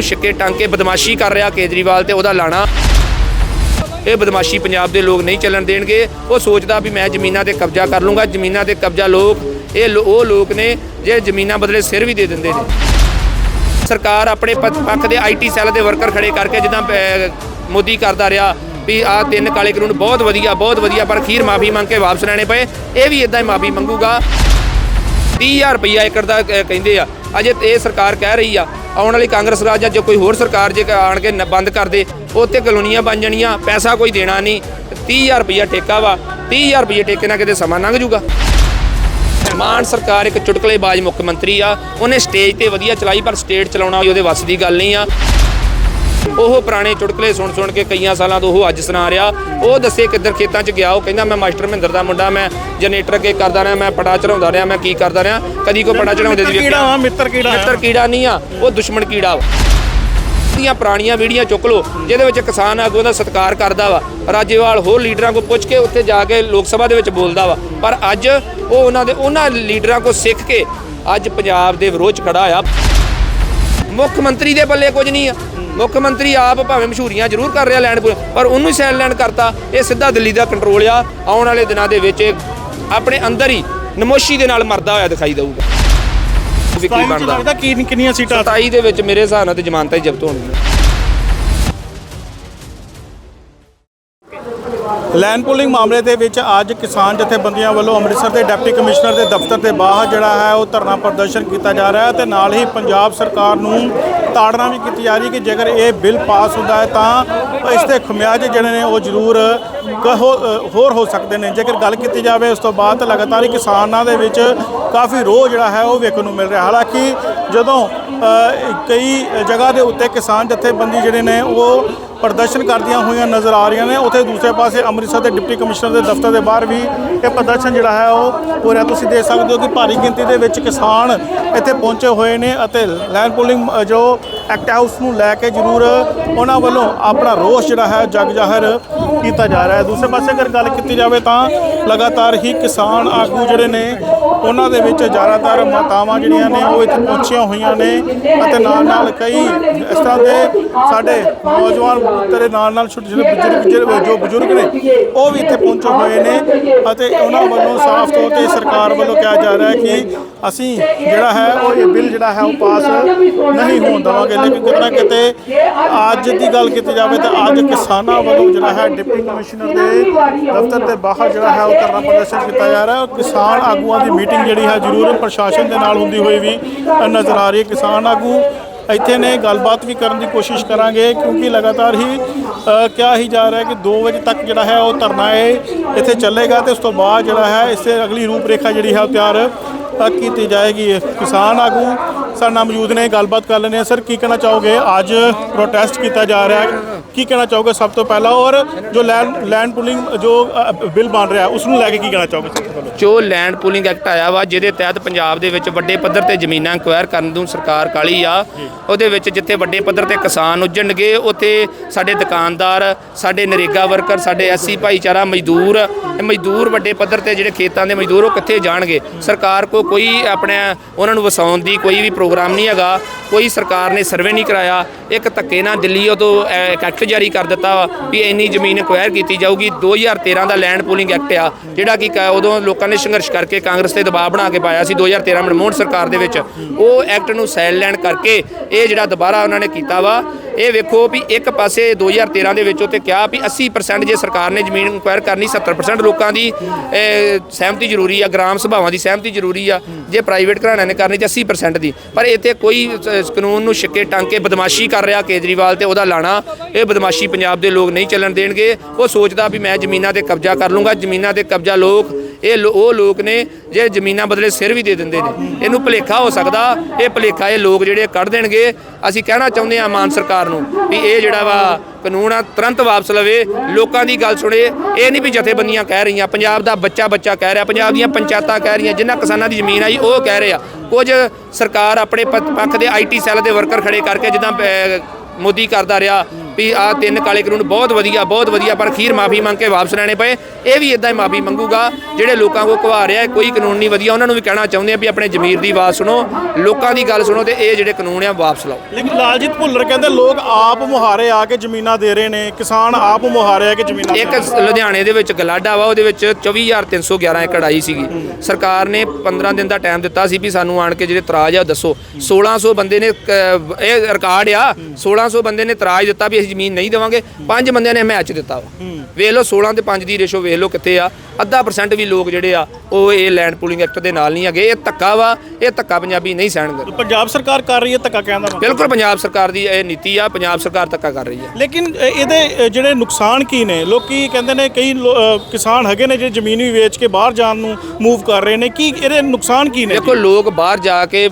ਨੂੰ ਛਿੱਕੇ ਟੰਗ ਕੇ ਬਦਮਾਸ਼ੀ ਕਰ ਰਿਹਾ ਕੇਜਰੀਵਾਲ ਤੇ ਉਹਦਾ ਲਾਣਾ। ਇਹ ਬਦਮਾਸ਼ੀ ਪੰਜਾਬ ਦੇ ਲੋਕ ਨਹੀਂ ਚੱਲਣ ਦੇਣਗੇ। ਉਹ ਸੋਚਦਾ ਵੀ ਮੈਂ ਜ਼ਮੀਨਾਂ ਤੇ ਕਬਜ਼ਾ ਕਰ ਲੂੰਗਾ। ਜ਼ਮੀਨਾਂ ਤੇ ਕਬਜ਼ਾ ਲੋਕ, ਇਹ ਉਹ ਲੋਕ ਨੇ ਜੇ ਜ਼ਮੀਨਾਂ ਬਦਲੇ ਸਿਰ ਵੀ ਦੇ ਦਿੰਦੇ ਨੇ। ਸਰਕਾਰ ਆਪਣੇ ਪੱਖ ਦੇ ਆਈਟੀ ਸੈੱਲ ਦੇ ਵਰਕਰ ਖੜੇ ਕਰਕੇ ਜਿੱਦਾਂ ਮੋਦੀ ਕਰਦਾ ਰਿਹਾ ਵੀ ਆਹ ਤਿੰਨ ਕਾਲੇ ਕਾਨੂੰਨ ਬਹੁਤ ਵਧੀਆ ਬਹੁਤ ਵਧੀਆ, ਪਰ ਖੀਰ ਮਾਫੀ ਮੰਗ ਕੇ ਵਾਪਸ ਲੈਣੇ ਪਏ। ਇਹ ਵੀ ਇਦਾਂ ਹੀ ਮਾਫੀ ਮੰਗੂਗਾ। 30000 ਰੁਪਈਆ ਏਕੜ ਦਾ ਕਹਿੰਦੇ ਆ। ਅਜੇ ਇਹ ਸਰਕਾਰ ਕਹਿ ਰਹੀ ਆ, ਆਉਣ ਵਾਲੀ ਕਾਂਗਰਸ ਰਾਜ ਜਾਂ ਜੋ ਕੋਈ ਹੋਰ ਸਰਕਾਰ ਜੇ ਆਣ ਕੇ ਬੰਦ ਕਰ ਦੇ, ਉੱਥੇ ਕਲੋਨੀਆਂ ਬਣ ਜਾਣੀਆਂ, ਪੈਸਾ ਕੋਈ ਦੇਣਾ ਨਹੀਂ 30000 ਰੁਪਈਆ ਠੇਕਾ ਵਾ 30000 ਰੁਪਈਏ ਠੇਕੇ ਨਾਲ ਕਿਤੇ ਸਮਾਂ ਲੰਘ ਜੂਗਾ ਮਾਨ ਸਰਕਾਰ ਇੱਕ ਚੁਟਕਲੇਬਾਜ਼ ਮੁੱਖ ਮੰਤਰੀ ਆ, ਉਹਨੇ ਸਟੇਜ ਤੇ ਵਧੀਆ ਚਲਾਈ, ਪਰ ਸਟੇਟ ਚਲਾਉਣਾ ਵੀ ਉਹਦੇ ਵੱਸ ਦੀ ਗੱਲ ਨਹੀਂ ਆ। ਉਹ ਪੁਰਾਣੇ ਚੁਟਕਲੇ ਸੁਣ ਸੁਣ ਕੇ ਕਈਆਂ ਸਾਲਾਂ ਤੋਂ ਉਹ ਅੱਜ ਸੁਣਾ ਰਿਹਾ। ਉਹ ਦੱਸੇ ਕਿੱਧਰ ਖੇਤਾਂ 'ਚ ਗਿਆ ਉਹ ਕਹਿੰਦਾ ਮੈਂ ਮਾਸਟਰ ਮਹਿੰਦਰ ਦਾ ਮੁੰਡਾ ਮੈਂ ਜਨਰੇਟਰ ਅੱਗੇ ਕਰਦਾ ਰਿਹਾ ਮੈਂ ਪੜਾ ਚੜਾਉਂਦਾ ਰਿਹਾ ਮੈਂ ਕੀ ਕਰਦਾ ਰਿਹਾ ਕਦੀ ਕੋ ਪੜਾ ਚੜਾਉਂਦੇ ਦੀ ਕੀੜਾ ਵਾ ਮਿੱਤਰ ਕੀੜਾ। ਮਿੱਤਰ ਕੀੜਾ ਨਹੀਂ ਆ ਉਹ ਦੁਸ਼ਮਣ ਕੀੜਾ ਵਾ। ਦੀਆਂ ਪੁਰਾਣੀਆਂ ਵੀਡੀਓ ਚੁੱਕ ਲਓ ਜਿਹਦੇ ਵਿੱਚ ਕਿਸਾਨ ਆਗੂ ਦਾ ਸਤਿਕਾਰ ਕਰਦਾ ਵਾ। ਰਾਜੇਵਾਲ ਹੋਰ ਲੀਡਰਾਂ ਕੋ ਪੁੱਛ ਕੇ ਉੱਥੇ ਜਾ ਕੇ ਲੋਕ ਸਭਾ ਦੇ ਵਿੱਚ ਬੋਲਦਾ ਵਾ। ਪਰ ਅੱਜ ਉਹ ਉਹਨਾਂ ਦੇ ਉਹਨਾਂ ਲੀਡਰਾਂ ਕੋ ਸਿੱਖ ਕੇ ਅੱਜ ਪੰਜਾਬ ਦੇ ਵਿਰੋਧ ਖੜਾ ਆ ਮੁੱਖ ਮੰਤਰੀ ਦੇ ਬੱਲੇ ਕੁਝ ਨਹੀਂ ਆ। ਮੁੱਖ ਮੰਤਰੀ ਆਪ ਭਾਵੇਂ ਮਸ਼ਹੂਰੀਆਂ ਜ਼ਰੂਰ ਕਰ ਰਿਹਾ ਲੈਣ ਪਰ ਉਹਨੂੰ ਹੀ ਲੈਣ ਕਰਤਾ। ਇਹ ਸਿੱਧਾ ਦਿੱਲੀ ਦਾ ਕੰਟਰੋਲ ਆ। ਆਉਣ ਵਾਲੇ ਦਿਨਾਂ ਦੇ ਵਿੱਚ ਆਪਣੇ ਅੰਦਰ ਹੀ ਨਮੋਸ਼ੀ ਦੇ ਨਾਲ ਮਰਦਾ ਹੋਇਆ ਦਿਖਾਈ ਦਊਗਾ। ਵੀ ਕੀ ਟਾਈਮ ਚ ਬਣਦਾ ਲੱਗਦਾ ਕਿੰਨੀਆਂ ਸੀਟਾਂ? 27 ਦੇ ਵਿੱਚ ਮੇਰੇ ਹਿਸਾਬ ਨਾਲ ਤੇ ਜ਼ਮਾਨਤਾਂ ਹੀ ਜ਼ਬਤ ਹੋਣਗੀਆਂ। ਲੈਂਡ ਪੂਲਿੰਗ ਮਾਮਲੇ ਦੇ ਵਿੱਚ ਅੱਜ ਕਿਸਾਨ ਜਥੇਬੰਦੀਆਂ ਵੱਲੋਂ ਅੰਮ੍ਰਿਤਸਰ ਦੇ ਡਿਪਟੀ ਕਮਿਸ਼ਨਰ ਦੇ ਦਫ਼ਤਰ ਦੇ ਬਾਹਰ ਜਿਹੜਾ ਹੈ ਉਹ ਧਰਨਾ ਪ੍ਰਦਰਸ਼ਨ ਕੀਤਾ ਜਾ ਰਿਹਾ ਹੈ ਤੇ ਨਾਲ ਹੀ ਪੰਜਾਬ ਸਰਕਾਰ ਨੂੰ ਤਾੜਨਾ ਵੀ ਕੀਤੀ ਜਾ ਰਹੀ ਕਿ ਜੇਕਰ ਇਹ ਬਿੱਲ ਪਾਸ ਹੁੰਦਾ ਹੈ ਤਾਂ ਇਸ ਦੇ ਖਮਿਆਜ ਜਿਹੜੇ ਨੇ ਉਹ ਜ਼ਰੂਰ ਕਹੋ ਹੋਰ ਹੋ ਸਕਦੇ ਨੇ। ਜੇਕਰ ਗੱਲ ਕੀਤੀ ਜਾਵੇ ਉਸ ਤੋਂ ਬਾਅਦ ਤਾਂ ਲਗਾਤਾਰ ਕਿਸਾਨਾਂ ਦੇ ਵਿੱਚ ਕਾਫੀ ਰੋਹ ਜਿਹੜਾ ਹੈ ਉਹ ਵੇਖਣ ਨੂੰ ਮਿਲ ਰਿਹਾ। ਹਾਲਾਂਕਿ ਜਦੋਂ ਕਈ ਜਗ੍ਹਾ ਦੇ ਉੱਤੇ ਕਿਸਾਨ ਜਥੇਬੰਦੀ ਜਿਹੜੇ ਨੇ, ਉਹ ਪ੍ਰਦਰਸ਼ਨ ਕਰਦੀਆਂ ਹੋਈਆਂ ਨਜ਼ਰ ਆ ਰਹੀਆਂ ਨੇ। ਉੱਥੇ ਦੂਸਰੇ ਪਾਸੇ ਅੰਮ੍ਰਿਤਸਰ ਦੇ ਡਿਪਟੀ ਕਮਿਸ਼ਨਰ ਦੇ ਦਫ਼ਤਰ ਦੇ ਬਾਹਰ ਵੀ ਇਹ ਪ੍ਰਦਰਸ਼ਨ ਜਿਹੜਾ ਹੈ, ਉਹ ਹੋ ਰਿਹਾ। ਤੁਸੀਂ ਦੇਖ ਸਕਦੇ ਹੋ ਕਿ ਭਾਰੀ ਗਿਣਤੀ ਦੇ ਵਿੱਚ ਕਿਸਾਨ ਇੱਥੇ ਪਹੁੰਚੇ ਹੋਏ ਨੇ ਅਤੇ ਲੈਂਡ ਪੂਲਿੰਗ ਜੋ ਐਕਟ ਹਾਊਸ ਨੂੰ ਲੈ ਕੇ ਜ਼ਰੂਰ ਉਹਨਾਂ ਵੱਲੋਂ ਆਪਣਾ ਰੋਸ ਜਿਹੜਾ ਹੈ, ਜਗ ਜ਼ਾਹਰ ਕੀਤਾ ਜਾ ਰਿਹਾ ਹੈ। ਦੂਸਰੇ ਪਾਸੇ ਅਗਰ ਗੱਲ ਕੀਤੀ ਜਾਵੇ ਤਾਂ ਲਗਾਤਾਰ ਹੀ ਕਿਸਾਨ ਆਗੂ ਜਿਹੜੇ ਨੇ, ਉਹਨਾਂ ਦੇ ਵਿੱਚ ਜ਼ਿਆਦਾਤਰ ਮਾਤਾਵਾਂ ਜਿਹੜੀਆਂ ਨੇ, ਉਹ ਇੱਥੇ ਪਹੁੰਚੀਆਂ ਹੋਈਆਂ ਨੇ। ਅਤੇ ਨਾਲ ਨਾਲ ਕਈ ਇਸ ਤਰ੍ਹਾਂ ਦੇ ਸਾਡੇ ਨੌਜਵਾਨ ਤੇਰੇ ਨਾਲ ਨਾਲ ਛੋਟੇ ਛੋਟੇ ਬਜ਼ੁਰਗ ਜੋ ਬਜ਼ੁਰਗ ਨੇ, ਉਹ ਵੀ ਇੱਥੇ ਪਹੁੰਚੇ ਹੋਏ ਨੇ ਅਤੇ ਉਹਨਾਂ ਵੱਲੋਂ ਸਾਫ਼ ਤੌਰ ਤੇ ਸਰਕਾਰ ਵੱਲੋਂ ਕਿਹਾ ਜਾ ਰਿਹਾ ਹੈ ਕਿ ਅਸੀਂ ਜਿਹੜਾ ਹੈ ਉਹ ਇਹ ਬਿੱਲ ਜਿਹੜਾ ਹੈ ਉਹ ਪਾਸ ਨਹੀਂ ਹੋਣ ਦੇਵਾਂਗੇ। ਲੇਕਿਨ ਕਿਤੇ ਨਾ ਕਿਤੇ ਅੱਜ ਦੀ ਗੱਲ ਕੀਤੀ ਜਾਵੇ ਤਾਂ ਅੱਜ ਕਿਸਾਨਾਂ ਵੱਲੋਂ ਜਿਹੜਾ ਹੈ ਡਿਪਟੀ ਕਮਿਸ਼ਨਰ ਦੇ ਦਫ਼ਤਰ ਦੇ ਬਾਹਰ ਜਿਹੜਾ ਹੈ ਉਹ ਧਰਨਾ ਪ੍ਰਦਰਸ਼ਨ ਕੀਤਾ ਜਾ ਰਿਹਾ ਹੈ। ਔਰ ਕਿਸਾਨ ਆਗੂਆਂ ਦੀ ਮੀਟਿੰਗ ਜਿਹੜੀ ਹੈ ਜ਼ਰੂਰ ਪ੍ਰਸ਼ਾਸਨ ਦੇ ਨਾਲ ਹੁੰਦੀ ਹੋਈ ਵੀ ਨਜ਼ਰ ਆ ਰਹੀ ਹੈ। ਕਿਸਾਨ ਕਿਸਾਨ ਆਗੂ ਇੱਥੇ ਨੇ ਗੱਲਬਾਤ ਵੀ ਕਰਨ ਦੀ ਕੋਸ਼ਿਸ਼ ਕਰਾਂਗੇ, ਕਿਉਂਕਿ ਲਗਾਤਾਰ ਹੀ ਕਿਹਾ ਹੀ ਜਾ ਰਿਹਾ ਕਿ 2 ਵਜੇ ਤੱਕ ਜਿਹੜਾ ਹੈ ਉਹ ਧਰਨਾ ਹੈ ਇੱਥੇ ਚੱਲੇਗਾ ਤੇ ਉਸ ਤੋਂ ਬਾਅਦ ਜਿਹੜਾ ਹੈ ਇਸ ਤੇ ਅਗਲੀ ਰੂਪਰੇਖਾ ਜਿਹੜੀ ਹੈ ਉਹ ਤਿਆਰ ਕੀਤੀ ਜਾਏਗੀ। ਕਿਸਾਨ ਆਗੂ ਸਾਡੇ ਨਾਲ ਮੌਜੂਦ ਨੇ, ਗੱਲਬਾਤ ਕਰ ਲੈਂਦੇ ਹਾਂ। ਸਰ ਕੀ ਕਹਿਣਾ ਚਾਹੋਗੇ? ਅੱਜ ਪ੍ਰੋਟੈਸਟ ਕੀਤਾ ਜਾ ਰਿਹਾ ਹੈ। ਕੀ ਕਹਿਣਾ ਚਾਹੋਗੇ ਸਭ ਤੋਂ ਪਹਿਲਾਂ? ਔਰ ਜੋ ਲੈਂਡ ਲੈਂਡ ਪੁਲਿੰਗ ਜੋ ਬਿੱਲ ਬਣ ਰਿਹਾ ਉਸ ਨੂੰ ਲੈ ਕੇ ਕੀ ਕਹਿਣਾ ਚਾਹੋਗੇ ਜੋ ਲੈਂਡ ਪੂਲਿੰਗ ਐਕਟ ਆਇਆ ਵਾ ਜਿਹਦੇ ਤਹਿਤ ਪੰਜਾਬ ਦੇ ਵਿੱਚ ਵੱਡੇ ਪੱਧਰ ਤੇ ਜ਼ਮੀਨਾਂ ਐਕਵਾਇਰ ਕਰਨ ਨੂੰ ਸਰਕਾਰ ਕਾਲੀ ਆ ਉਹਦੇ ਵਿੱਚ ਜਿੱਥੇ ਵੱਡੇ ਪੱਧਰ ਤੇ ਕਿਸਾਨ ਉੱਜਣਗੇ ਉੱਥੇ ਸਾਡੇ ਦੁਕਾਨਦਾਰ ਸਾਡੇ ਨਰੇਗਾ ਵਰਕਰ ਸਾਡੇ ਐਸਸੀ ਭਾਈਚਾਰਾ ਮਜ਼ਦੂਰ ਮਜ਼ਦੂਰ ਵੱਡੇ ਪੱਧਰ ਤੇ ਜਿਹੜੇ ਖੇਤਾਂ ਦੇ ਮਜ਼ਦੂਰ ਉਹ ਕਿੱਥੇ ਜਾਣਗੇ। ਸਰਕਾਰ ਕੋ ਕੋਈ ਆਪਣੇ ਉਹਨਾਂ ਨੂੰ ਵਸਾਉਣ ਦੀ ਕੋਈ ਵੀ ਪ੍ਰੋਗਰਾਮ ਨਹੀਂ ਹੈਗਾ ਕੋਈ ਸਰਕਾਰ ਨੇ ਸਰਵੇ ਨਹੀਂ ਕਰਾਇਆ ਇੱਕ ਧੱਕੇ ਨਾਲ ਦਿੱਲੀ ਉਦੋਂ ਅਹ, ਐਕਟ ਜਾਰੀ ਕਰ ਦਿੱਤਾ ਵਾ ਵੀ ਇੰਨੀ ਜ਼ਮੀਨ ਐਕਵਾਇਰ ਕੀਤੀ ਜਾਊਗੀ। 2013 ਦਾ ਲੈਂਡ ਪੂਲਿੰਗ ਐਕਟ ਆ ਜਿਹੜਾ ਕਿ ਕ- ਉਦੋਂ ਲੋਕਾਂ ਨੇ ਸੰਘਰਸ਼ ਕਰਕੇ ਕਾਂਗਰਸ ਤੇ ਦਬਾਅ ਬਣਾ ਕੇ ਪਾਇਆ ਸੀ 2013 ਮਨਮੋਹਨ ਸਰਕਾਰ ਦੇ ਵਿੱਚ। ਉਹ ਐਕਟ ਨੂੰ ਸਾਈਡ ਲੈਣ ਕਰਕੇ ਇਹ ਜਿਹੜਾ ਦੁਬਾਰਾ ਉਹਨਾਂ ਨੇ ਕੀਤਾ ਵਾ ਇਹ ਵੇਖੋ ਵੀ ਇੱਕ ਪਾਸੇ 2013 ਦੇ ਵਿੱਚ ਉੱਤੇ ਕਿਹਾ ਵੀ 80% ਜੇ ਸਰਕਾਰ ਨੇ ਜ਼ਮੀਨ ਇਨਕੁਆਇਰ ਕਰਨੀ 70% ਲੋਕਾਂ ਦੀ ਸਹਿਮਤੀ ਜ਼ਰੂਰੀ ਆ, ਗ੍ਰਾਮ ਸਭਾਵਾਂ ਦੀ ਸਹਿਮਤੀ ਜ਼ਰੂਰੀ ਆ, ਜੇ ਪ੍ਰਾਈਵੇਟ ਘਰਾਣਿਆਂ ਨੇ ਕਰਨੀ ਤੇ 80% ਦੀ। ਪਰ ਇੱਥੇ ਕੋਈ ਕਾਨੂੰਨ ਨੂੰ ਛਿੱਕੇ ਟੰਗ ਕੇ ਬਦਮਾਸ਼ੀ ਕਰ ਰਿਹਾ ਕੇਜਰੀਵਾਲ ਤੇ ਉਹਦਾ ਲਾਣਾ, ਇਹ ਬਦਮਾਸ਼ੀ ਪੰਜਾਬ ਦੇ ਲੋਕ ਨਹੀਂ ਚੱਲਣ ਦੇਣਗੇ। ਉਹ ਸੋਚਦਾ ਵੀ ਮੈਂ ਜ਼ਮੀਨਾਂ ਤੇ ਕਬਜ਼ਾ ਕਰ ਲੂੰਗਾ, ਜ਼ਮੀਨਾਂ ਤੇ ਕਬਜ਼ਾ ਲੋਕ ਇਹ ਲੋ- ਉਹ ਲੋਕ ਨੇ ਜੇ ਜ਼ਮੀਨਾਂ ਬਦਲੇ ਸਿਰ ਵੀ ਦੇ ਦਿੰਦੇ ਨੇ। ਇਹਨੂੰ ਭੁਲੇਖਾ ਹੋ ਸਕਦਾ, ਇਹ ਭੁਲੇਖਾ ਇਹ ਲੋਕ ਜਿਹੜੇ ਕੱਢ ਦੇਣਗੇ। ਅਸੀਂ ਕਹਿਣਾ ਚਾਹੁੰਦੇ ਹਾਂ ਮਾਨ ਸਰਕਾਰ ਨੂੰ ਵੀ ਇਹ ਜਿਹੜਾ ਵਾ ਕਾਨੂੰਨ ਆ, ਤੁਰੰਤ ਵਾਪਸ ਲਵੇ। ਲੋਕਾਂ ਦੀ ਗੱਲ ਸੁਣੇ, ਇਹ ਨਹੀਂ ਵੀ ਜਥੇਬੰਦੀਆਂ ਕਹਿ ਰਹੀਆਂ, ਪੰਜਾਬ ਦਾ ਬੱਚਾ ਬੱਚਾ ਕਹਿ ਰਿਹਾ, ਪੰਜਾਬ ਦੀਆਂ ਪੰਚਾਇਤਾਂ ਕਹਿ ਰਹੀਆਂ ਜਿਨ੍ਹਾਂ ਕਿਸਾਨਾਂ ਦੀ ਜ਼ਮੀਨ ਆਈ, ਉਹ ਕਹਿ ਰਿਹਾ ਕੁਝ ਸਰਕਾਰ ਆਪਣੇ ਪ- ਪੱਖ ਦੇ ਆਈਟੀ ਸੈੱਲ ਦੇ ਵਰਕਰ ਖੜੇ ਕਰਕੇ ਜਿੱਦਾਂ ਮੋਦੀ ਕਰਦਾ ਰਿਹਾ ਵੀ ਆ ਤਿੰਨ ਕਾਲੇ ਕਾਨੂੰਨ ਬਹੁਤ ਵਧੀਆ ਬਹੁਤ ਵਧੀਆ ਪਰ ਅਖੀਰ ਮਾਫੀ ਮੰਗ ਕੇ ਵਾਪਸ ਲੈਣੇ ਪਏ। ਇਹ ਵੀ ਇਦਾਂ ਹੀ ਮਾਫੀ ਮੰਗੂਗਾ ਜਿਹੜੇ ਲੋਕਾਂ ਕੋ ਘਵਾ ਰਿਹਾ ਕੋਈ ਕਾਨੂੰਨ ਨਹੀਂ ਵਧੀਆ। ਉਹਨਾਂ ਨੂੰ ਵੀ ਕਹਿਣਾ ਚਾਹੁੰਦੇ ਆ ਵੀ ਆਪਣੇ ਜ਼ਮੀਰ ਦੀ ਆਵਾਜ਼ ਸੁਣੋ ਲੋਕਾਂ ਦੀ ਗੱਲ ਸੁਣੋ ਤੇ ਇਹ ਜਿਹੜੇ ਕਾਨੂੰਨ ਆ ਵਾਪਸ ਲਾਓ। ਲੇਕਿਨ ਲਾਲਜੀਤ ਭੁੱਲਰ ਕਹਿੰਦੇ ਲੋਕ ਆਪ ਮੁਹਾਰੇ ਆ ਕੇ ਜ਼ਮੀਨਾਂ ਦੇ ਰਹੇ ਨੇ ਕਿਸਾਨ ਆਪ ਮੁਹਾਰੇ ਆ ਕੇ ਜ਼ਮੀਨਾਂ ਇੱਕ ਲੁਧਿਆਣੇ ਦੇ ਵਿੱਚ ਗਲਾਡਾ ਵਾ ਉਹਦੇ ਵਿੱਚ 24311 ਏਕੜ ਆਈ ਸੀਗੀ। ਸਰਕਾਰ ਨੇ 15 ਦਿਨ ਦਾ ਟਾਈਮ ਦਿੱਤਾ ਸੀ ਵੀ ਸਾਨੂੰ ਆਣ ਕੇ ਜਿਹੜੇ ਤਰਾਜ ਆ ਦੱਸੋ। 1600 ਬੰਦੇ ਨੇ ਇਹ ਰਿਕਾਰਡ ਆ 1600 ਬੰਦੇ ਨੇ ਤਰਾਜ ਦਿੱਤਾ ਵੀ ਅਸੀਂ ਜ਼ਮੀਨ ਨਹੀਂ ਦੇਵਾਂਗੇ ਪੰਜ ਬੰਦਿਆਂ ਨੇ ਮੈਚ ਦਿੱਤਾ ਵਾ। ਵੇਖ ਲਓ 16 ਤੇ 5 ਦੀ ਰੇਸ਼ੋ ਵੇਖ ਲਓ ਕਿੱਥੇ ਆ। ਅੱਧਾ ਪਰਸੈਂਟ ਵੀ ਲੋਕ ਜਿਹੜੇ ਆ ਉਹ ਇਹ ਲੈਂਡ ਪੂਲਿੰਗ ਐਕਟ ਦੇ ਨਾਲ ਨਹੀਂ ਹੈਗੇ। ਇਹ ਧੱਕਾ ਵਾ ਇਹ ਧੱਕਾ ਪੰਜਾਬੀ ਨਹੀਂ ਸਹਿਣਗੇ ਪੰਜਾਬ ਸਰਕਾਰ ਕਰ ਰਹੀ ਹੈ ਧੱਕਾ ਕਹਿੰਦਾ ਵਾ ਬਿਲਕੁਲ ਪੰਜਾਬ ਸਰਕਾਰ ਦੀ ਇਹ ਨੀਤੀ ਆ ਪੰਜਾਬ ਸਰਕਾਰ ਧੱਕਾ ਕਰ ਰਹੀ ਹੈ। ਲੇਕਿਨ ਅ, ਇਹਦੇ ਅ, ਜਿਹੜੇ ਨੁਕਸਾਨ ਕੀ ਨੇ? ਲੋਕੀ ਕਹਿੰਦੇ ਨੇ ਕਈ ਲੋ- ਅ, ਕਿਸਾਨ ਹੈਗੇ ਨੇ ਜਿਹੜੇ ਜ਼ਮੀਨ ਵੀ ਵੇਚ ਕੇ ਬਾਹਰ ਜਾਣ ਨੂੰ ਮੂਵ ਕਰ ਰਹੇ ਨੇ। ਕੀ ਇਹਦੇ ਨੁਕਸਾਨ ਕੀ ਨੇ? ਦੇਖੋ ਲੋਕ ਬਾਹਰ ਜਾ ਕੇ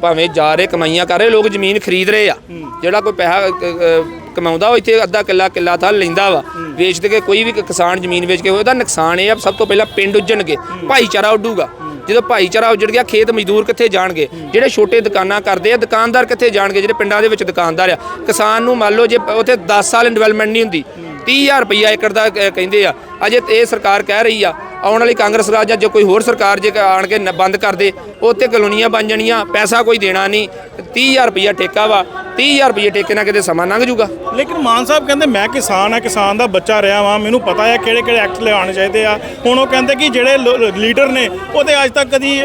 ਭਾਵੇਂ ਜਾ ਰਹੇ ਕਮਾਈਆਂ ਕਰ ਰਹੇ ਲੋਕ ਜ਼ਮੀਨ ਖਰੀਦ ਰਹੇ ਆ। ਜਿਹੜਾ ਕੋਈ ਪੈਸਾ ਅ, ਅ, ਕਮਾਉਂਦਾ ਉਹ ਇੱਥੇ ਅੱਧਾ ਕਿੱਲਾ ਕਿੱਲਾ ਥਾ ਲੈਂਦਾ ਵਾ। ਵੇਚ ਦੇ ਕੇ ਕੋਈ ਵੀ ਕਿਸਾਨ ਜ਼ਮੀਨ ਵੇਚ ਕੇ ਉਹਦਾ ਨੁਕਸਾਨ ਇਹ ਆ ਸਭ ਤੋਂ ਪਹਿਲਾਂ ਪਿੰਡ ਉੱਜਣਗੇ, ਭਾਈਚਾਰਾ ਉੱਡੂਗਾ। ਜਦੋਂ ਭਾਈਚਾਰਾ ਉੱਜੜ ਗਿਆ, ਖੇਤ ਮਜ਼ਦੂਰ ਕਿੱਥੇ ਜਾਣਗੇ? ਜਿਹੜੇ ਛੋਟੇ ਦੁਕਾਨਾਂ ਕਰਦੇ ਆ, ਦੁਕਾਨਦਾਰ ਕਿੱਥੇ ਜਾਣਗੇ? ਜਿਹੜੇ ਪਿੰਡਾਂ ਦੇ ਵਿੱਚ ਦੁਕਾਨਦਾਰ ਆ। ਕਿਸਾਨ ਨੂੰ ਮੰਨ ਲਓ ਜੇ ਉੱਥੇ 10 ਸਾਲ ਡਿਵੈਲਪਮੈਂਟ ਨਹੀਂ ਹੁੰਦੀ 30000 ਰੁਪਈਆ ਏਕੜ ਦਾ ਕਹਿੰਦੇ ਆ। ਅਜੇ ਇਹ ਸਰਕਾਰ ਕਹਿ ਰਹੀ ਆ ਆਉਣ ਵਾਲੀ ਕਾਂਗਰਸ ਰਾਜ ਜਾਂ ਜੇ ਕੋਈ ਹੋਰ ਸਰਕਾਰ ਜੇ ਆਣ ਕੇ ਬੰਦ ਕਰ ਦੇ ਉੱਥੇ ਕਲੋਨੀਆਂ ਬਣ ਜਾਣੀਆਂ ਪੈਸਾ ਕੋਈ ਦੇਣਾ ਨਹੀਂ 30000 ਰੁਪਈਆ ਠੇਕਾ ਵਾ 30000 ਰੁਪਈਏ ਠੇਕੇ ਨਾਲ ਕਿਤੇ ਸਮਾਂ ਲੰਘ ਜੂਗਾ ਲੇਕਿਨ ਮਾਨ ਸਾਹਿਬ ਕਹਿੰਦੇ ਮੈਂ ਕਿਸਾਨ ਆ ਕਿਸਾਨ ਦਾ ਬੱਚਾ ਰਿਹਾ ਵਾਂ ਮੈਨੂੰ ਪਤਾ ਹੈ ਕਿਹੜੇ ਕਿਹੜੇ ਐਕਟ ਲਿਆਉਣੇ ਚਾਹੀਦੇ ਆ। ਹੁਣ ਉਹ ਕਹਿੰਦੇ ਕਿ ਜਿਹੜੇ ਲੀਡਰ ਨੇ ਉਹ ਤੇ ਅੱਜ ਤੱਕ ਕਦੀ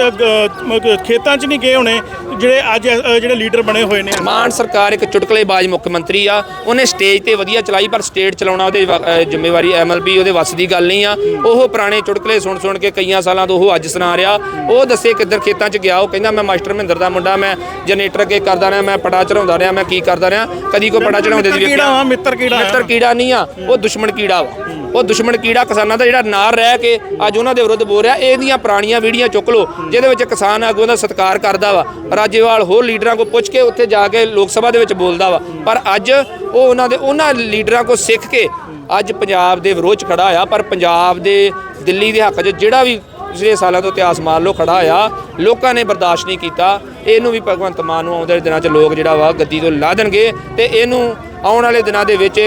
ਖੇਤਾਂ 'ਚ ਨਹੀਂ ਗਏ ਹੋਣੇ ਜਿਹੜੇ ਅੱਜ ਜਿਹੜੇ ਲੀਡਰ ਬਣੇ ਹੋਏ ਨੇ। ਮਾਨ ਸਰਕਾਰ ਇੱਕ ਚੁਟਕਲੇਬਾਜ਼ ਮੁੱਖ ਮੰਤਰੀ ਆ ਉਹਨੇ ਸਟੇਜ ਤੇ ਵਧੀਆ ਚਲਾਈ ਪਰ ਸਟੇਟ ਚਲਾਉਣਾ ਉਹਦੇ ਜ਼ਿੰਮੇਵਾਰੀ ਐਮਐਲਬੀ ਉਹਦੇ ਵੱਸ ਦੀ ਗੱਲ ਨਹੀਂ ਆ। ਉਹ ਪੁਰਾਣੇ ਚੁਟਕਲੇ ਸੁਣ ਸੁਣ ਕੇ ਕਈਆਂ ਸਾਲਾਂ ਤੋਂ ਉਹ ਅੱਜ ਸੁਣਾ ਰਿਹਾ। ਉਹ ਦੱਸੇ ਕਿੱਧਰ ਖੇਤਾਂ 'ਚ ਗਿਆ ਉਹ ਕਹਿੰਦਾ ਮੈਂ ਮਾਸਟਰ ਮਹਿੰਦਰ ਦਾ ਮੁੰਡਾ ਮੈਂ ਜਨਰੇਟਰ ਅੱਗੇ ਕਰਦਾ ਰਿਹਾ ਮੈਂ ਪੜਾ ਚੜਾਉਂਦਾ ਰਿਹਾ ਮੈਂ ਕੀ ਕਰਦਾ ਰਿਹਾ? ਕਦੀ ਕੋਈ ਪੜਾ ਚੜਾਉਂਦੇ ਦੀ ਮਿੱਤਰ ਕੀੜਾ ਵਾ ਮਿੱਤਰ ਕੀੜਾ ਮਿੱਤਰ ਕੀੜਾ ਨਹੀਂ ਆ ਉਹ ਦੁਸ਼ਮਣ ਕੀੜਾ ਵਾ। ਉਹ ਦੁਸ਼ਮਣ ਕੀੜਾ ਕਿਸਾਨਾਂ ਦਾ ਜਿਹੜਾ ਨਾਲ ਰਹਿ ਕੇ ਅੱਜ ਉਹਨਾਂ ਦੇ ਵਿਰੁੱਧ ਬੋਲ ਰਿਹਾ ਇਹਦੀਆਂ ਪੁਰਾਣੀਆਂ ਵੀਡੀਓ ਚੁੱਕ ਲਓ ਜਿਹਦੇ ਵਿੱਚ ਕਿਸਾਨ ਆਗੂਆਂ ਦਾ ਸਤਿਕਾਰ ਕਰਦਾ ਵਾ। ਰਾਜੇਵਾਲ ਹੋਰ ਲੀਡਰਾਂ ਕੋ ਪੁੱਛ ਕੇ ਉੱਥੇ ਜਾ ਕੇ ਲੋਕ ਸਭਾ ਦੇ ਵਿੱਚ ਬੋਲਦਾ ਵਾ। ਪਰ ਅੱਜ ਉਹ ਉਹਨਾਂ ਦੇ ਉਹਨਾਂ ਲੀਡਰਾਂ ਕੋ ਸਿੱਖ ਕੇ ਅੱਜ ਪੰਜਾਬ ਦੇ ਵਿਰੋਧ 'ਚ ਖੜਾ ਆ ਪਰ ਪੰਜਾਬ ਦੇ ਦਿੱਲੀ ਦੇ ਹੱਕ 'ਚ ਜਿਹੜਾ ਵੀ ਪਿਛਲੇ ਸਾਲਾਂ ਤੋਂ ਇਤਿਹਾਸ ਮਾਰ ਲਓ ਖੜਾ ਆ ਲੋਕਾਂ ਨੇ ਬਰਦਾਸ਼ਤ ਨਹੀਂ ਕੀਤਾ। ਇਹਨੂੰ ਵੀ ਭਗਵੰਤ ਮਾਨ ਨੂੰ ਆਉਂਦੇ ਦਿਨਾਂ 'ਚ ਲੋਕ ਜਿਹੜਾ ਵਾ ਗੱਦੀ ਤੋਂ ਲਾ ਦੇਣਗੇ ਤੇ ਇਹਨੂੰ ਆਉਣ ਵਾਲੇ ਦਿਨਾਂ ਦੇ ਵਿੱਚ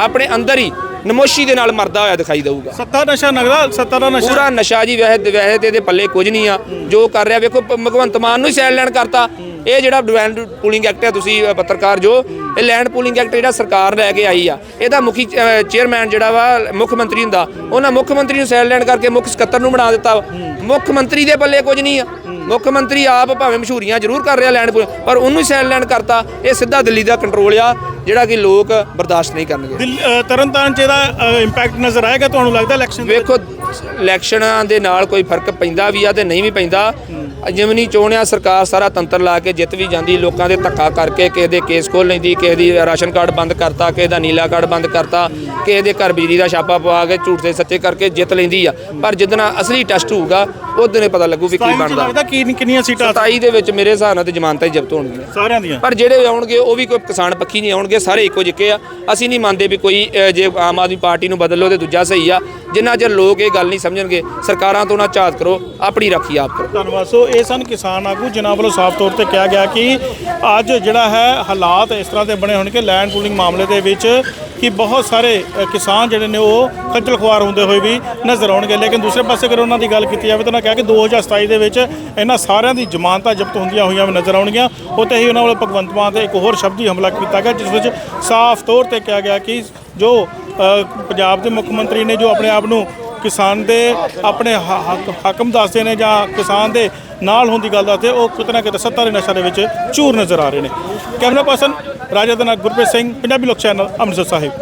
ਆਪਣੇ ਅੰਦਰ ਹੀ ਨਮੋਸ਼ੀ ਦੇ ਨਾਲ ਮਰਦਾ ਹੋਇਆ ਦਿਖਾਈ ਦੇਊਗਾ। ਸੱਤਾ ਨਸ਼ਾ ਨਗਰਾ ਸੱਤਾ ਦਾ ਨਸ਼ਾ। ਪੂਰਾ ਨਸ਼ਾ ਜੀ ਵੈਸੇ ਵੈਸੇ ਤੇ ਇਹਦੇ ਪੱਲੇ ਕੁਝ ਨਹੀਂ ਆ। ਜੋ ਕਰ ਰਿਹਾ ਵੇਖੋ ਭਗਵੰਤ ਮਾਨ ਨੂੰ ਹੀ ਸਾਈਡ ਲੈਣ ਕਰਤਾ। ਇਹ ਜਿਹੜਾ ਲੈਂਡ ਪੂਲਿੰਗ ਐਕਟ ਹੈ ਤੁਸੀਂ ਪੱਤਰਕਾਰ ਜੋ ਇਹ ਲੈਂਡ ਪੂਲਿੰਗ ਐਕਟ ਜਿਹੜਾ ਸਰਕਾਰ ਲੈ ਕੇ ਆਈ ਆ ਇਹਦਾ ਮੁਖੀ ਚੇਅਰਮੈਨ ਜਿਹੜਾ ਵਾ ਮੁੱਖ ਮੰਤਰੀ ਹੁੰਦਾ ਉਹਨਾਂ ਮੁੱਖ ਮੰਤਰੀ ਨੂੰ ਸਾਈਡ ਲੈਣ ਕਰਕੇ ਮੁੱਖ ਸਕੱਤਰ ਨੂੰ ਬਣਾ ਦਿੱਤਾ। ਮੁੱਖ ਮੰਤਰੀ ਦੇ ਪੱਲੇ ਕੁਝ ਨਹੀਂ ਆ। ਮੁੱਖ ਮੰਤਰੀ ਆਪ ਭਾਵੇਂ ਮਸ਼ਹੂਰੀਆਂ ਜ਼ਰੂਰ ਕਰ ਰਿਹਾ ਲੈਂਡ ਪੂਲਿੰਗ ਪਰ ਉਹਨੂੰ ਹੀ ਸਾਈਡ ਲੈਣ ਕਰਤਾ ਇਹ ਸਿੱਧਾ ਦਿੱਲੀ ਦਾ ਕੰਟਰੋਲ ਆ ਜਿਹੜਾ ਕਿ ਲੋਕ ਬਰਦਾਸ਼ਤ ਨਹੀਂ ਕਰਨਗੇ। ਤਰਨਤਾਰਨ 'ਚ ਇਹਦਾ ਇੰਪੈਕਟ ਨਜ਼ਰ ਆਏਗਾ ਤੁਹਾਨੂੰ ਲੱਗਦਾ ਇਲੈਕਸ਼ਨ ਵੇਖੋ ਇਲੈਕਸ਼ਨਾਂ ਦੇ ਨਾਲ ਕੋਈ ਫ਼ਰਕ ਪੈਂਦਾ ਵੀ ਆ ਤੇ ਨਹੀਂ ਵੀ ਪੈਂਦਾ। ਜਿਮਨੀ ਚੋਣਿਆ ਸਰਕਾਰ ਸਾਰਾ ਤੰਤਰ ਲਾ ਕੇ ਜਿੱਤ ਵੀ ਜਾਂਦੀ ਲੋਕਾਂ ਦੇ ਧੱਕਾ ਕਰਕੇ ਕਿਸੇ ਦੇ ਕੇਸ ਖੋਲ ਲੈਂਦੀ ਕਿਸੇ ਦੀ ਰਾਸ਼ਨ ਕਾਰਡ ਬੰਦ ਕਰਤਾ ਕਿਸੇ ਦਾ ਨੀਲਾ ਕਾਰਡ ਬੰਦ ਕਰਤਾ ਕਿਸੇ ਦੇ ਘਰ ਬਿਜਲੀ ਦਾ ਛਾਪਾ ਪਵਾ ਕੇ ਝੂਠ ਦੇ ਸੱਚੇ ਕਰਕੇ ਜਿੱਤ ਲੈਂਦੀ ਆ। ਪਰ ਜਿੱਦਣਾ ਅਸਲੀ ਟੈਸਟ ਹੋਊਗਾ ਉਦੋਂ ਹੀ ਪਤਾ ਲੱਗੂ ਵੀ ਕੀ ਬਣਦਾ। ਲੱਗਦਾ ਕੀ ਕਿੰਨੀਆਂ ਸੀਟਾਂ? 27 ਦੇ ਵਿੱਚ ਮੇਰੇ ਹਿਸਾਬ ਨਾਲ ਤੇ ਜ਼ਮਾਨਤਾਂ ਹੀ ਜ਼ਬਤ ਹੋਣਗੀਆਂ। ਸਾਰਿਆਂ ਦੀਆਂ? ਪਰ ਜਿਹੜੇ ਆਉਣਗੇ ਉਹ ਵੀ ਕੋਈ ਕਿਸਾਨ ਪੱਖੀ ਨਹੀਂ ਆਉਣਗੇ ਸਾਰੇ ਇੱਕੋ ਜਿਹੇ ਆ। ਅਸੀਂ ਨਹੀਂ ਮੰਨਦੇ ਵੀ ਕੋਈ ਜੇ ਆਮ ਆਦਮੀ ਪਾਰਟੀ ਨੂੰ ਬਦਲ ਤੇ ਦੂਜਾ ਸਹੀ ਆ। ਜਿੰਨਾ ਚਿਰ ਲੋਕ ਇਹ ਗੱਲ ਨਹੀਂ ਸਮਝਣਗੇ, ਸਰਕਾਰਾਂ ਤੋਂ ਨਾ ਝਾਤ ਕਰੋ, ਆਪਣੀ ਰਾਖੀ ਆਪ ਕਰੋ। ਧੰਨਵਾਦ। ਸੋ ਇਹ ਸਨ ਕਿਸਾਨ ਆਗੂ, ਜਿਨ੍ਹਾਂ ਵੱਲੋਂ ਸਾਫ਼ ਤੌਰ ਤੇ ਕਿਹਾ ਗਿਆ ਕਿ ਅੱਜ ਜਿਹੜਾ ਹੈ ਹਾਲਾਤ ਇਸ ਤਰ੍ਹਾਂ ਦੇ ਬਣੇ ਹੋਣਗੇ ਲੈਂਡ ਪੂਲਿੰਗ ਮਾਮਲੇ ਦੇ ਵਿੱਚ ਕਿ ਬਹੁਤ ਸਾਰੇ ਕਿਸਾਨ ਜਿਹੜੇ ਨੇ ਉਹ ਖੱਜਲ ਖੁਆਰ ਹੁੰਦੇ ਹੋਏ ਵੀ ਨਜ਼ਰ ਆਉਣਗੇ। ਲੇਕਿਨ ਦੂਸਰੇ ਪਾਸੇ ਅਗਰ ਉਹਨਾਂ ਦੀ ਗੱਲ ਕੀਤੀ ਜਾਵੇ ਤਾਂ ਉਹਨਾਂ ਕਿਹਾ ਕਿ 2027 ਦੇ ਵਿੱਚ ਇਹਨਾਂ ਸਾਰਿਆਂ ਦੀ ਜ਼ਮਾਨਤਾਂ ਜ਼ਬਤ ਹੁੰਦੀਆਂ ਹੋਈਆਂ ਵੀ ਨਜ਼ਰ ਆਉਣਗੀਆਂ। ਉੱਥੇ ਹੀ ਉਹਨਾਂ ਵੱਲੋਂ ਭਗਵੰਤ ਮਾਨ ਤੇ ਇੱਕ ਹੋਰ ਸ਼ਬਦੀ ਹਮਲਾ ਕੀਤਾ ਗਿਆ, ਜਿਸ ਵਿੱਚ ਸਾਫ਼ ਤੌਰ ਤੇ ਕਿਹਾ ਗਿਆ ਕਿ ਜੋ ਪੰਜਾਬ ਦੇ ਮੁੱਖ ਮੰਤਰੀ ਨੇ ਜੋ ਆਪਣੇ ਆਪ ਨੂੰ ਕਿਸਾਨ ਦੇ ਆਪਣੇ ਹ- ਹਾਕਮ ਦੱਸਦੇ ਨੇ ਜਾਂ ਕਿਸਾਨ ਦੇ ਨਾਲ ਹੋਣ ਦੀ ਗੱਲ ਦੱਸਦੇ, ਉਹ ਕਿਤੇ ਨਾ ਕਿਤੇ ਸੱਤਾ ਦੇ ਨਸ਼ਾ ਦੇ ਵਿੱਚ ਚੂਰ ਨਜ਼ਰ ਆ ਰਹੇ ਨੇ। ਕੈਮਰਾ ਪਰਸਨ ਰਾਜਾ ਦਾ ਨਾਲ ਗੁਰਪ੍ਰੀਤ ਸਿੰਘ, ਪੰਜਾਬੀ ਲੋਕ ਚੈਨਲ, ਅੰਮ੍ਰਿਤਸਰ ਸਾਹਿਬ।